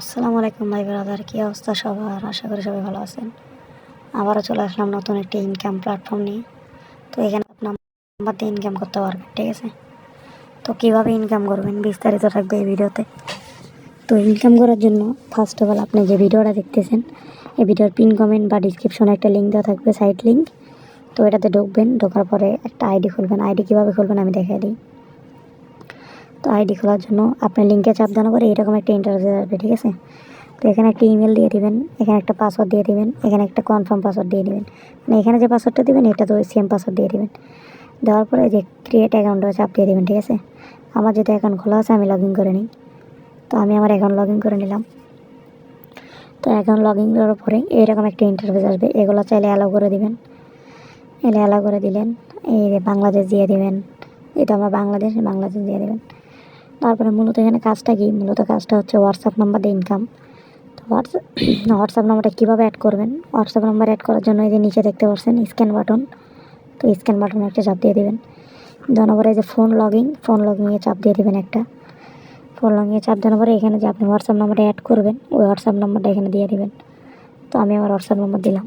আসসালামু আলাইকুম ভাই ব্রাদার কী অবস্থা সবার? আশা করি সবাই ভালো আছেন। আবারও চলে আসলাম নতুন একটি ইনকাম প্ল্যাটফর্ম নিয়ে। তো এখানে আপনার নাম্বার দিয়ে ইনকাম করতে পারবেন, ঠিক আছে? তো কীভাবে ইনকাম করবেন বিস্তারিত থাকবে এই ভিডিওতে। তো ইনকাম করার জন্য ফার্স্ট অফ অল আপনি যে ভিডিওটা দেখতেছেন, এই ভিডিওর পিন কমেন্ট বা ডিসক্রিপশনে একটা লিঙ্ক দেওয়া থাকবে সাইট লিঙ্ক তো এটাতে ঢুকবেন, ঢোকার পরে একটা আইডি খুলবেন। আইডি কীভাবে খুলবেন আমি দেখাই দিই। তো আইডি খোলার জন্য আপনি লিঙ্কে চাপ দেওয়ার পরে এরকম একটা ইন্টারভিউ আসবে, ঠিক আছে? তো এখানে একটা ইমেল দিয়ে দিবেন, এখানে একটা পাসওয়ার্ড দিয়ে দিবেন, এখানে একটা কনফার্ম পাসওয়ার্ড দিয়ে দিবেন। মানে এখানে যে পাসওয়ার্ডটা দিবেন এটা তো সেম পাসওয়ার্ড দিয়ে দিবেন। দেওয়ার পরে যে ক্রিয়েট অ্যাকাউন্টে চাপ দিয়ে দিবেন, ঠিক আছে? আমার যেটা অ্যাকাউন্ট খোলা আছে, আমি লগ ইন করে নিই। তো আমি আমার অ্যাকাউন্ট লগ ইন করে নিলাম। তো অ্যাকাউন্ট লগ ইন করার পরে এইরকম একটা ইন্টারভিউ আসবে, এগুলো চাইলে অ্যালাউ করে দিবেন। এলে অ্যালাউ করে দিলেন, এই বাংলাদেশ দিয়ে দিবেন, এটা আমার বাংলাদেশ বাংলাদেশ দিয়ে দেবেন। তারপরে মূলত এখানে কাজটা কি? মূলত কাজটা হচ্ছে হোয়াটসঅ্যাপ নাম্বার দিয়ে ইনকাম তো হোয়াটসঅ্যাপ হোয়াটসঅ্যাপ নাম্বারটা কীভাবে অ্যাড করবেন? হোয়াটসঅ্যাপ নাম্বার অ্যাড করার জন্য এই যে নিচে দেখতে পাচ্ছেন স্ক্যান বাটন তো স্ক্যান বাটনে একটা চাপ দিয়ে দেবেন। দেওয়ার পরে এই যে ফোন লগিং ফোন লগিংয়ে চাপ দিয়ে দেবেন একটা। ফোন লগিংয়ে চাপ দেওয়ার পরে এখানে যে আপনি হোয়াটসঅ্যাপ নাম্বারটা অ্যাড করবেন, ওই হোয়াটসঅ্যাপ নাম্বারটা এখানে দিয়ে দেবেন। তো আমি আমার হোয়াটসঅ্যাপ নাম্বার দিলাম।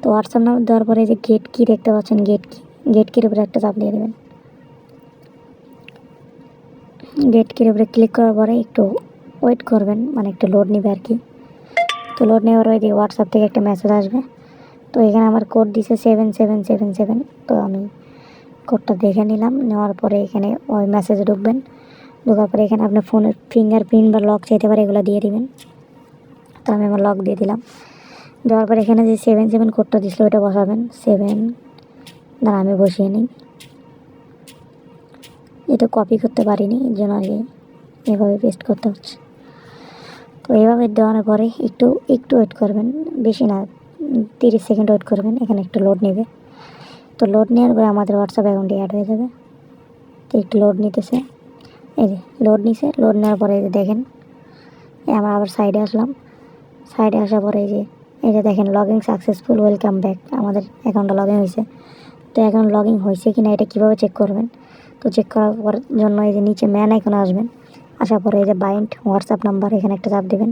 তো হোয়াটসঅ্যাপ নাম্বার দেওয়ার পরে এই যে গেট কি দেখতে পাচ্ছেন গেট কি গেট কির উপরে একটা চাপ দিয়ে দেবেন। গেট কির উপরে ক্লিক করার পরে একটু ওয়েট করবেন মানে একটু লোড নেবে আর কি। তো লোড নেওয়ার ওই দিয়ে হোয়াটসঅ্যাপ থেকে একটা মেসেজ আসবে। তো এখানে আমার কোড দিছে সেভেন সেভেন সেভেন সেভেন তো আমি কোডটা দেখে নিলাম, নেওয়ার পরে এখানে ওই মেসেজে ঢুকবেন। ঢোকার পরে এখানে আপনার ফোনের ফিঙ্গার প্রিন্ট বা লক চাইতে পারে এগুলো দিয়ে দিবেন। তো আমি আমার লক দিয়ে দিলাম। দেওয়ার পরে এখানে যে সেভেন সেভেন কোডটা দিছিল ওইটা বসাবেন। সেভেন দাঁড়া আমি বসিয়ে নিই। এটা কপি করতে পারিনি, এর জন্য আর কি এভাবে পেস্ট করতে হচ্ছে। তো এভাবে দেওয়ানোর পরে একটু একটু ওয়েট করবেন, বেশি না, তিরিশ সেকেন্ড ওয়েট করবেন, এখানে একটু লোড নেবে। তো লোড নেওয়ার পরে আমাদের হোয়াটসঅ্যাপ অ্যাকাউন্টে অ্যাড হয়ে যাবে। তো একটু লোড নিতেছে। এই যে লোড নিছে লোড নেওয়ার পরে এই যে দেখেন আমরা আবার সাইডে আসলাম। সাইডে আসার পরে এই যে এই যে দেখেন লগিং সাকসেসফুল ওয়েলকাম ব্যাক আমাদের অ্যাকাউন্টটা লগিং হয়েছে। তো অ্যাকাউন্ট লগিং হয়েছে কি না এটা কীভাবে চেক করবেন? তো চেক করার জন্য এই যে নিচে ম্যান আইকনে আসবেন। আসার পরে এই যে বাইন্ড হোয়াটসঅ্যাপ নাম্বার এখানে একটা চাপ দেবেন।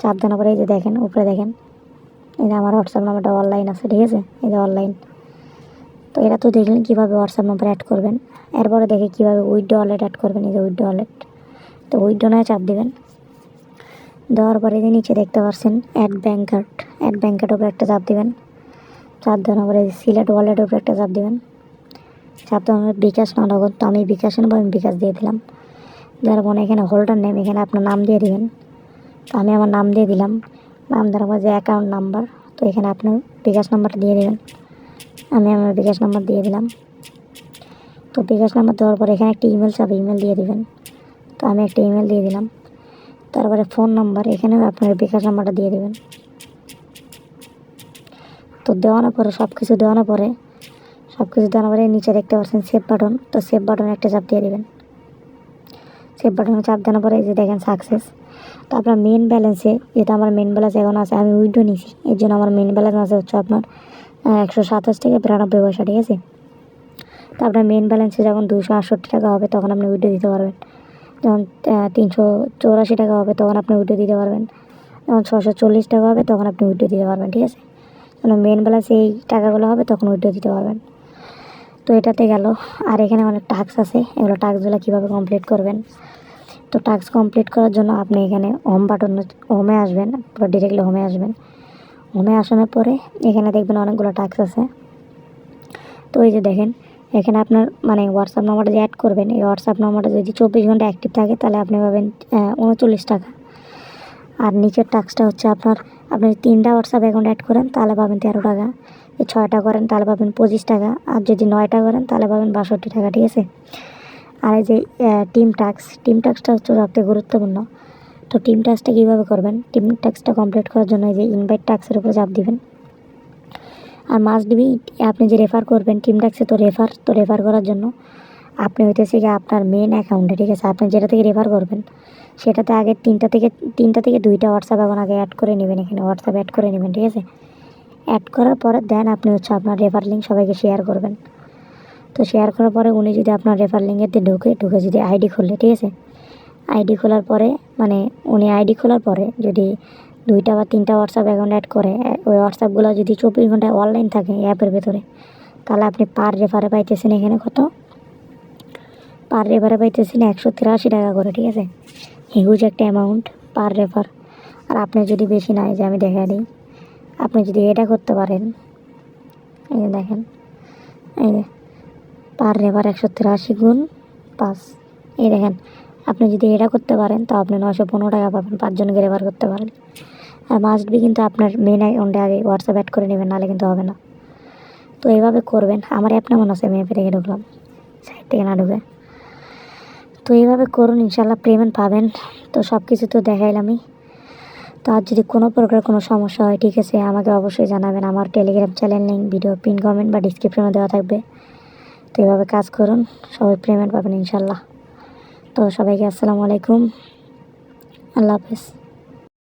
চাপ দেওয়ার পরে এই যে দেখেন, উপরে দেখেন। এই যে আমার হোয়াটসঅ্যাপ নাম্বারটা অনলাইন আছে, ঠিক আছে? এই যে অনলাইন তো এটা তো দেখলেন কীভাবে হোয়াটসঅ্যাপ নাম্বার অ্যাড করবেন। এরপরে দেখে কীভাবে উইডো ওয়ালেট অ্যাড করবেন, এই যে উইডো ওয়ালেট তো উইডো নয় চাপ দেবেন। দেওয়ার পরে যে নিচে দেখতে পাচ্ছেন add bank card add bank কার্ডের উপরে একটা চাপ দেবেন। চাপ দেওয়ার পরে সিলেট ওয়ালেটের উপরে একটা চাপ দেবেন। চাপ দেওয়ার বিকাশ না নগদ তো আমি বিকাশ নেব আমি বিকাশ দিয়ে দিলাম। যার মনে এখানে হোল্ডার নেম এখানে আপনার নাম দিয়ে দিবেন। তো আমি আমার নাম দিয়ে দিলাম। নাম দেওয়ার পর যে অ্যাকাউন্ট নাম্বার তো এখানে আপনার বিকাশ নাম্বারটা দিয়ে দেবেন। আমি আমার বিকাশ নাম্বার দিয়ে দিলাম। তো বিকাশ নাম্বার দেওয়ার পর এখানে একটা ইমেল চাবে ইমেল দিয়ে দিবেন। তো আমি একটা ইমেল দিয়ে দিলাম। তারপরে ফোন নাম্বার এখানেও আপনার বিকাশ নাম্বারটা দিয়ে দেবেন। তো দেওয়ানোর পরে সব কিছু দেওয়ানোর পরে সব কিছু পরে নিচে দেখতে পাচ্ছেন সেভ বাটন তো সেভ বাটনে একটা চাপ দিয়ে দেবেন। সেভ বাটনে চাপ দেওয়ার পরে যে দেখেন সাকসেস তো আপনার মেন ব্যালেন্সে যেটা আমার মেন ব্যালেন্স এখন আছে, আমি উইডো নিয়েছি এর জন্য আমার মেন ব্যালেন্স আছে হচ্ছে আপনার একশো সাতাশ থেকে বিরানব্বই পয়সা, ঠিক আছে? তো আপনার মেন ব্যালেন্সে যখন দুশো আটষট্টি টাকা হবে, তখন আপনি উইডো দিতে পারবেন। যখন তিনশো চৌরাশি টাকা হবে, তখন আপনি উইডো দিতে পারবেন। যখন ছশো চল্লিশ টাকা হবে, তখন আপনি উইডো দিতে পারবেন, ঠিক আছে? মেন ব্যালেন্স এই টাকাগুলো হবে, তখন উইডো দিতে পারবেন। তো এটাতে গেল। আর এখানে অনেক টাস্ক আছে। এগুলো টাস্কগুলো কীভাবে কমপ্লিট করবেন? তো টাস্ক কমপ্লিট করার জন্য আপনি এখানে হোম বাটন হোমে আসবেন পুরো ডিরেক্টলি হোমে আসবেন। হোমে আসানোর পরে এখানে দেখবেন অনেকগুলো টাস্ক আছে। তো এই যে দেখেন, এখানে আপনার মানে হোয়াটসঅ্যাপ নাম্বারটা যে অ্যাড করবেন, এই হোয়াটসঅ্যাপ নাম্বারটা যদি চব্বিশ ঘণ্টা অ্যাক্টিভ থাকে, তাহলে আপনি পাবেন উনচল্লিশ টাকা। আর নিচের টাস্কটা হচ্ছে আপনার আপনি তিনটা হোয়াটসঅ্যাপ অ্যাকাউন্ট অ্যাড করেন, তাহলে পাবেন তেরো টাকা। এই ছয়টা করেন, তাহলে পাবেন পঁচিশ টাকা। আর যদি নয়টা করেন, তাহলে পাবেন বাষট্টি টাকা, ঠিক আছে? আর এই যে টিম টাস্ক টিম টাস্কটা হচ্ছে সবথেকে গুরুত্বপূর্ণ। তো টিম টাস্কটা কীভাবে করবেন? টিম টাস্কটা কমপ্লিট করার জন্য এই যে ইনভাইট টাস্কের উপরে চাপ দিবেন। আর মাস্ট বি আপনি যে রেফার করবেন টিম টাস্কে তো রেফার তো রেফার করার জন্য আপনি হইতেছে কি আপনার মেন অ্যাকাউন্টে ঠিক আছে? আপনি যেটা থেকে রেফার করবেন, সেটাতে আগে তিনটা থেকে তিনটা থেকে দুইটা হোয়াটসঅ্যাপ এখন আগে অ্যাড করে নেবেন এখানে হোয়াটসঅ্যাপ অ্যাড করে নেবেন, ঠিক আছে? অ্যাড করার পরে দেন আপনি হচ্ছে আপনার রেফার লিঙ্ক সবাইকে শেয়ার করবেন। তো শেয়ার করার পরে উনি যদি আপনার রেফার লিঙ্কেতে ঢুকে ঢুকে যদি আইডি খুললে ঠিক আছে? আইডি খোলার পরে মানে উনি আইডি খোলার পরে যদি দুইটা বা তিনটা হোয়াটসঅ্যাপ অ্যাকাউন্ট অ্যাড করে, ওই হোয়াটসঅ্যাপগুলো যদি চব্বিশ ঘন্টায় অনলাইন থাকে অ্যাপের ভেতরে, তাহলে আপনি পার রেফারে পাইতেছেন এখানে কত? পার রেফারে পাইতেছেন একশো তিরাশি টাকা করে, ঠিক আছে? হিউজ একটা অ্যামাউন্ট পার রেফার। আর আপনি যদি বেশি নাই, যে আমি দেখা দিই, আপনি যদি এটা করতে পারেন, এই যে দেখেন, এই যে, পার রেফার একশো তিরাশি গুণ পাঁচ। এই দেখেন, আপনি যদি এটা করতে পারেন তো আপনি নশো পনেরো টাকা পাবেন, পাঁচজনকে রেফার করতে পারেন। আর মাস্ট বি কিন্তু আপনার মেন অ্যাকাউন্টে আগে হোয়াটসঅ্যাপ অ্যাড করে নেবেন, নাহলে কিন্তু হবে না। তো এইভাবে করবেন। আমার অ্যাপ নামন আছে, আমি অ্যাপে থেকে ঢুকলাম। সাইড থেকে না ঢুকে। তো এইভাবে করুন, ইনশাল্লাহ পেমেন্ট পাবেন। তো সব কিছু তো দেখাইলামই। তো আর যদি কোনো প্রকার কোনো সমস্যা হয়, ঠিক আছে, আমাকে অবশ্যই জানাবেন। আমার Telegram channel link video pin comment বা ডিসক্রিপশনে দেওয়া থাকবে। তো এইভাবে কাজ করুন, সবাই পেমেন্ট পাবেন, ইনশাল্লাহ। তো সবাইকে আসসালামু আলাইকুম। আল্লাহ হাফেজ।